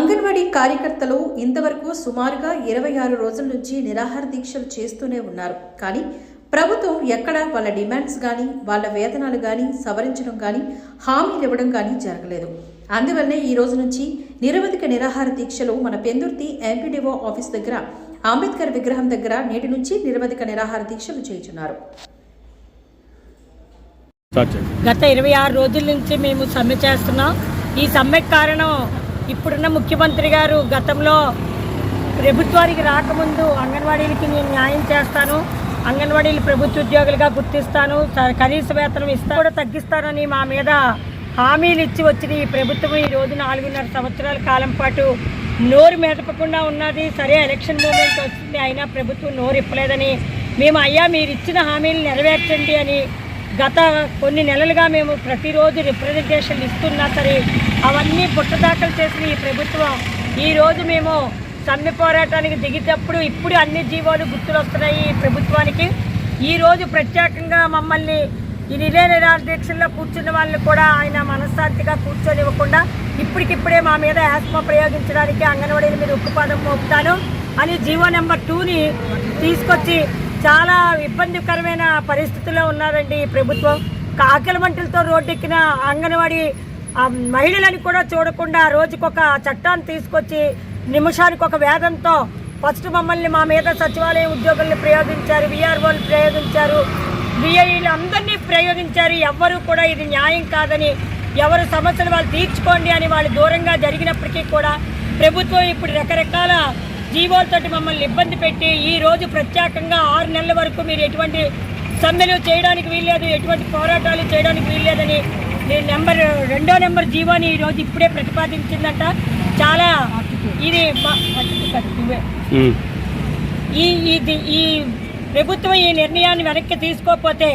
అంగన్వాడీ కార్యకర్తలు ఇంతవరకు సుమారుగా ఇరవై ఆరు రోజుల నుంచి నిరాహార దీక్షలు చేస్తూనే ఉన్నారు. కానీ ప్రభుత్వం ఎక్కడా వాళ్ళ డిమాండ్స్ కానీ వాళ్ళ వేతనాలు కానీ సవరించడం కానీ హామీలు ఇవ్వడం కానీ జరగలేదు. అందువల్లనే ఈ రోజు నుంచి నిరవధిక నిరాహార దీక్షలు మన పెందుర్తి ఎంపీడీఓ ఆఫీస్ దగ్గర అంబేద్కర్ విగ్రహం దగ్గర నేటి నుంచి నిరవధిక నిరాహార దీక్షలు చేయుచున్నారు. గత ఇరవై ఆరు రోజుల నుంచి మేము సమ్మె చేస్తున్నాం. ఈ సమ్మెకు కారణం ఇప్పుడున్న ముఖ్యమంత్రి గారు గతంలో ప్రభుత్వానికి రాకముందు అంగన్వాడీలకి నేను న్యాయం చేస్తాను అంగన్వాడీలు ప్రభుత్వ ఉద్యోగులుగా గుర్తిస్తాను స- కనీస వేతనం ఇస్తా కూడా తగ్గిస్తానని మా మీద హామీలు ఇచ్చి వచ్చిన ఈ ప్రభుత్వం ఈ రోజు నాలుగున్నర సంవత్సరాల కాలం పాటు నోరు మెదపకుండా ఉన్నది. సరే ఎలక్షన్ మూమెంట్ వచ్చింది అయినా ప్రభుత్వం నోరు ఇప్పలేదని మేము అయ్యా మీరు ఇచ్చిన హామీలు నెరవేర్చండి అని గత కొన్ని నెలలుగా మేము ప్రతిరోజు రిప్రజెంటేషన్లు ఇస్తున్నా సరే అవన్నీ పుట్టదాఖలు చేసిన ఈ ప్రభుత్వం ఈరోజు మేము సమ్మె పోరాటానికి దిగేటప్పుడు ఇప్పుడు అన్ని జీవోలు గుర్తులు వస్తున్నాయి ఈ ప్రభుత్వానికి. ఈరోజు ప్రత్యేకంగా మమ్మల్ని ఈ రిలే నిరాధ్యక్షుల్లో కూర్చున్న వాళ్ళని కూడా ఆయన మనశ్శాంతిగా కూర్చొనివ్వకుండా ఇప్పటికిప్పుడే మా మీద ఆస్మా ప్రయోగించడానికి అంగన్వాడీల మీద ఉక్కుపాదం మోపుతాను అని జీవో నెంబర్ టూని తీసుకొచ్చి చాలా ఇబ్బందికరమైన పరిస్థితుల్లో ఉన్నారండి ఈ ప్రభుత్వం. ఆకలి మంటలతో రోడ్డెక్కిన అంగన్వాడీ మహిళలను కూడా చూడకుండా రోజుకొక చట్టాన్ని తీసుకొచ్చి నిమిషానికి ఒక వేదంతో ఫస్ట్ మమ్మల్ని మా మీద సచివాలయం ఉద్యోగుల్ని ప్రయోగించారు విఆర్ఓలు ప్రయోగించారు విఐలు అందరినీ ప్రయోగించారు. ఎవ్వరూ కూడా ఇది న్యాయం కాదని ఎవరు సమస్యలు వాళ్ళు తీర్చుకోండి అని వాళ్ళు దూరంగా జరిగినప్పటికీ కూడా ప్రభుత్వం ఇప్పుడు రకరకాల జీవోలతోటి మమ్మల్ని ఇబ్బంది పెట్టి ఈ రోజు ప్రత్యేకంగా ఆరు నెలల వరకు మీరు ఎటువంటి సమ్మెలు చేయడానికి వీల్లేదు ఎటువంటి పోరాటాలు చేయడానికి వీల్లేదని నేను నెంబర్ రెండో నెంబర్ జీవోని ఈ రోజు ఇప్పుడే ప్రతిపాదించిందంట చాలా ఇది. ఈ ఇది ఈ ప్రభుత్వం ఈ నిర్ణయాన్ని వెనక్కి తీసుకోకపోతే